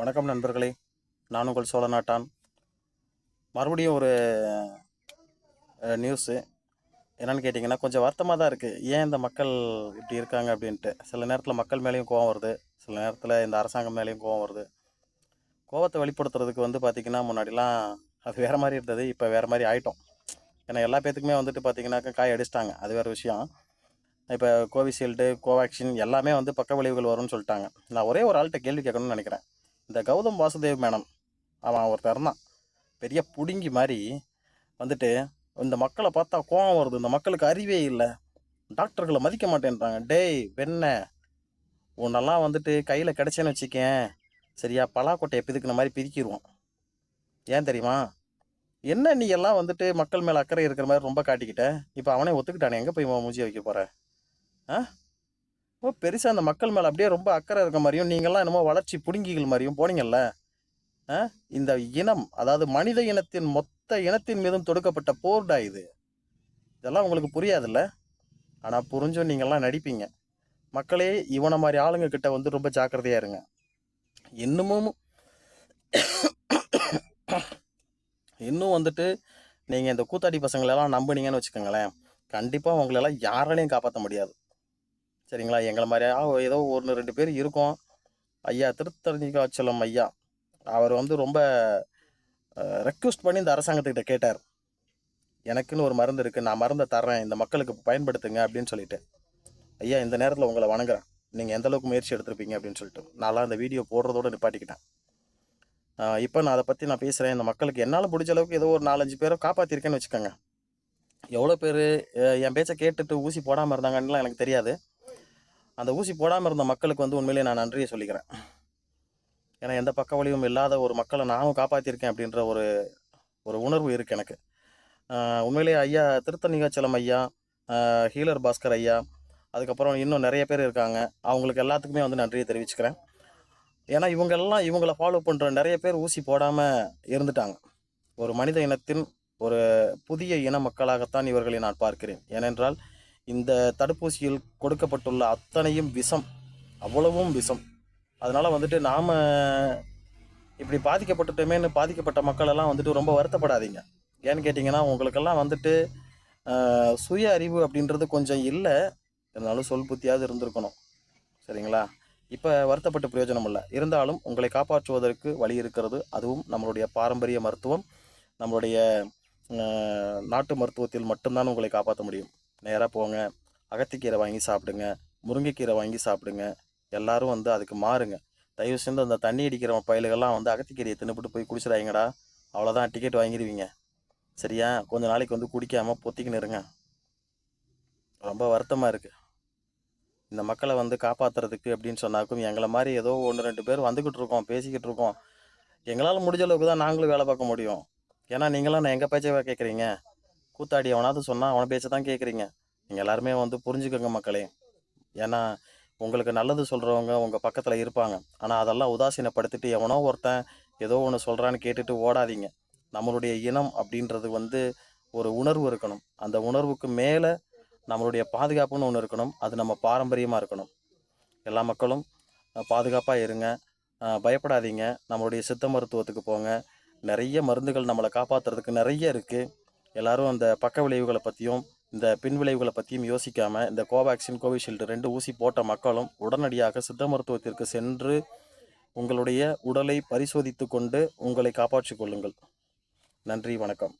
வணக்கம் நண்பர்களே. நான் உங்கள் சோழ நாட்டான் மறுபடியும் ஒரு நியூஸு என்னென்னு கேட்டிங்கன்னா கொஞ்சம் வருத்தமாக தான் இருக்குது ஏன் இந்த மக்கள் இப்படி இருக்காங்க அப்படின்ட்டு. சில நேரத்தில் மக்கள் மேலேயும் கோவம் வருது. சில நேரத்தில் இந்த அரசாங்கம் மேலேயும் கோவம் வருது. கோவத்தை வெளிப்படுத்துறதுக்கு வந்து பார்த்திங்கன்னா முன்னாடிலாம் அது வேறு மாதிரி இருந்தது. இப்போ வேறு மாதிரி ஆயிட்டோம். ஏன்னா எல்லா பேத்துக்குமே வந்துட்டு பார்த்திங்கனாக்கா காய் அடிச்சிட்டாங்க. அது வேறு விஷயம். இப்போ கோவிஷீல்டு கோவேக்சின் எல்லாமே வந்து பக்க விளைவுகள் வரும்னு சொல்லிட்டாங்க. நான் ஒரே ஒரு ஆள்கிட்ட கேள்வி கேட்கணும்னு நினைக்கிறேன். இந்த கௌதம் வாசுதேவ் மேனன் அவன் ஒருத்தர் தான் பெரிய புடுங்கி மாதிரி வந்துட்டு இந்த மக்களை பார்த்தா கோவம் வருது. இந்த மக்களுக்கு அறிவே இல்லை. டாக்டர்களை மதிக்க மாட்டேன்றாங்க. டேய் வெண்ண உன்னெல்லாம் வந்துட்டு கையில் கிடச்சேன்னு வச்சுக்கேன். சரியா பலாக்கொட்டையை பிதுக்கின மாதிரி பிரிக்கிடுவோம் ஏன் தெரியுமா? என்ன நீ எல்லாம் வந்துட்டு மக்கள் மேலே அக்கறை இருக்கிற மாதிரி ரொம்ப காட்டிக்கிட்ட? இப்போ அவனே ஒத்துக்கிட்டானே. எங்கே போய் மூஞ்சி வைக்க போகிற ஆ? ரொம்ப பெருசாக அந்த மக்கள் மேலே அப்படியே ரொம்ப அக்கறை இருக்க மாதிரியும் நீங்கள்லாம் என்னமோ வளர்ச்சி புடுங்கிகள் மாதிரியும் போனீங்கல்ல? இந்த இனம் அதாவது மனித இனத்தின் மொத்த இனத்தின் மீதும் தொடுக்கப்பட்ட போர்டா இது. இதெல்லாம் உங்களுக்கு புரியாதுல்ல? ஆனால் புரிஞ்சும் நீங்கள்லாம் நடிப்பீங்க. மக்களே இவனை மாதிரி ஆளுங்க கிட்ட வந்து ரொம்ப ஜாக்கிரதையாக இருங்க. இன்னமும் இன்னும் வந்துட்டு நீங்கள் இந்த கூத்தாடி பசங்களெல்லாம் நம்புனீங்கன்னு வச்சுக்கோங்களேன். கண்டிப்பாக உங்களெல்லாம் யாராலையும் காப்பாற்ற முடியாது. சரிங்களா? எங்களை மாதிரி ஏதோ ஒன்று ரெண்டு பேர் இருக்கோம். ஐயா திருத்தணிகாச்சலம் ஐயா. அவர் வந்து ரொம்ப ரெக்வஸ்ட் பண்ணி இந்த அரசாங்கத்துக்கிட்ட கேட்டார். எனக்குன்னு ஒரு மருந்து இருக்குது நான் மருந்தை தர்றேன். இந்த மக்களுக்கு பயன்படுத்துங்க அப்படின்னு சொல்லிட்டு. ஐயா இந்த நேரத்தில் உங்களை வணங்குறேன். நீங்கள் எந்தளவுக்கு முயற்சி எடுத்திருப்பீங்க அப்படின்னு சொல்லிட்டு. நான்லாம் இந்த வீடியோ போடுறதோட நிப்பாட்டிக்கிட்டேன். இப்போ நான் அதை பற்றி நான் பேசுகிறேன் இந்த மக்களுக்கு என்னால் முடிஞ்ச அளவுக்கு ஏதோ ஒரு நாலஞ்சு பேரை காப்பாற்றிருக்கேன்னு வச்சுக்கோங்க. எவ்வளோ பேர் என் பேச்சை கேட்டுட்டு ஊசி போடாமல் இருந்தாங்கன்னுலாம் எனக்கு தெரியாது. அந்த ஊசி போடாமல் இருந்த மக்களுக்கு வந்து உண்மையிலேயே நான் நன்றியை சொல்லிக்கிறேன். ஏன்னா எந்த பக்க வலியும் இல்லாத ஒரு மக்களை நானும் காப்பாற்றிருக்கேன் அப்படின்ற ஒரு ஒரு உணர்வு இருக்குது எனக்கு. உண்மையிலே உண்மையிலேயே ஐயா திருத்தணிகாச்சலம் ஐயா ஹீலர் பாஸ்கர் ஐயா அதுக்கப்புறம் இன்னும் நிறைய பேர் இருக்காங்க. அவங்களுக்கு எல்லாத்துக்குமே வந்து நன்றியை தெரிவிச்சுக்கிறேன். ஏன்னா இவங்கெல்லாம் இவங்கள ஃபாலோ பண்ணுற நிறைய பேர் ஊசி போடாமல் இருந்துட்டாங்க. ஒரு மனித இனத்தின் ஒரு புதிய இன மக்களாகத்தான் இவர்களை நான் பார்க்கிறேன். ஏனென்றால் இந்த தடுப்பூசியில் கொடுக்கப்பட்டுள்ள அத்தனையும் விஷம் அவ்வளவும் விஷம். அதனால் வந்துட்டு நாம் இப்படி பாதிக்கப்பட்டுட்டோமேன்னு பாதிக்கப்பட்ட மக்களெல்லாம் வந்துட்டு ரொம்ப வருத்தப்படாதீங்க. ஏன்னு கேட்டிங்கன்னா உங்களுக்கெல்லாம் வந்துட்டு சுய அறிவு அப்படின்றது கொஞ்சம் இல்லை. இருந்தாலும் சொல் புத்தியாவது இருந்திருக்கணும். சரிங்களா? இப்போ வருத்தப்பட்டு பிரயோஜனம் இல்லை. இருந்தாலும் உங்களை காப்பாற்றுவதற்கு வழி இருக்கிறது. அதுவும் நம்மளுடைய பாரம்பரிய மருத்துவம். நம்மளுடைய நாட்டு மருத்துவத்தில் மட்டும்தான் உங்களை காப்பாற்ற முடியும். நேராக போங்க. அகத்திக்கீரை வாங்கி சாப்பிடுங்க. முருங்கைக்கீரை வாங்கி சாப்பிடுங்க. எல்லோரும் வந்து அதுக்கு மாறுங்க. தயவு செஞ்சு அந்த தண்ணி அடிக்கிற பயலுகள்லாம் வந்து அகத்திக்கீரையை தின்னுபிட்டு போய் குடிச்சிடாங்கடா அவ்வளோதான் டிக்கெட் வாங்கிடுவீங்க. சரியா? கொஞ்ச நாளைக்கு வந்து குடிக்காமல் பொத்திக்கின்னு இருங்க. ரொம்ப வருத்தமாக இருக்குது இந்த மக்களை வந்து காப்பாற்றுறதுக்கு அப்படின்னு சொன்னாக்கும் எங்களை மாதிரி ஏதோ ஒன்று ரெண்டு பேர் வந்துக்கிட்டு இருக்கோம் பேசிக்கிட்டு இருக்கோம். எங்களால் முடிஞ்ச அளவுக்கு தான் நாங்களும் வேலை பார்க்க முடியும். ஏன்னா நீங்களாம் நான் எங்கள் பேச்சை கேட்குறீங்க கூத்தாடி அவனாவது சொன்னால் அவனை பேச்சை தான் கேட்குறீங்க நீங்கள் எல்லாருமே வந்து புரிஞ்சுக்கோங்க மக்களே. ஏன்னா உங்களுக்கு நல்லது சொல்கிறவங்க உங்கள் பக்கத்தில் இருப்பாங்க. ஆனால் அதெல்லாம் உதாசீனப்படுத்திட்டு எவனோ ஒருத்தன் ஏதோ ஒன்று சொல்கிறான்னு கேட்டுட்டு ஓடாதீங்க. நம்மளுடைய இனம் அப்படின்றது வந்து ஒரு உணர்வு இருக்கணும். அந்த உணர்வுக்கு மேலே நம்மளுடைய பாதுகாப்புன்னு ஒன்று இருக்கணும். அது நம்ம பாரம்பரியமாக இருக்கணும். எல்லா மக்களும் பாதுகாப்பாக இருங்க. பயப்படாதீங்க. நம்மளுடைய சித்த மருத்துவத்துக்கு போங்க. நிறைய மருந்துகள் நம்மளை காப்பாற்றுறதுக்கு நிறைய இருக்குது எல்லாரும் அந்த பக்க விளைவுகளை பற்றியும் இந்த பின் விளைவுகளை பற்றியும் யோசிக்காமல் இந்த கோவேக்சின் கோவிஷீல்டு ரெண்டு ஊசி போட்ட மக்களும் உடனடியாக சித்த மருத்துவத்திற்கு சென்று உங்களுடைய உடலை பரிசோதித்து கொண்டு உங்களை காப்பாற்றிக் கொள்ளுங்கள். நன்றி வணக்கம்.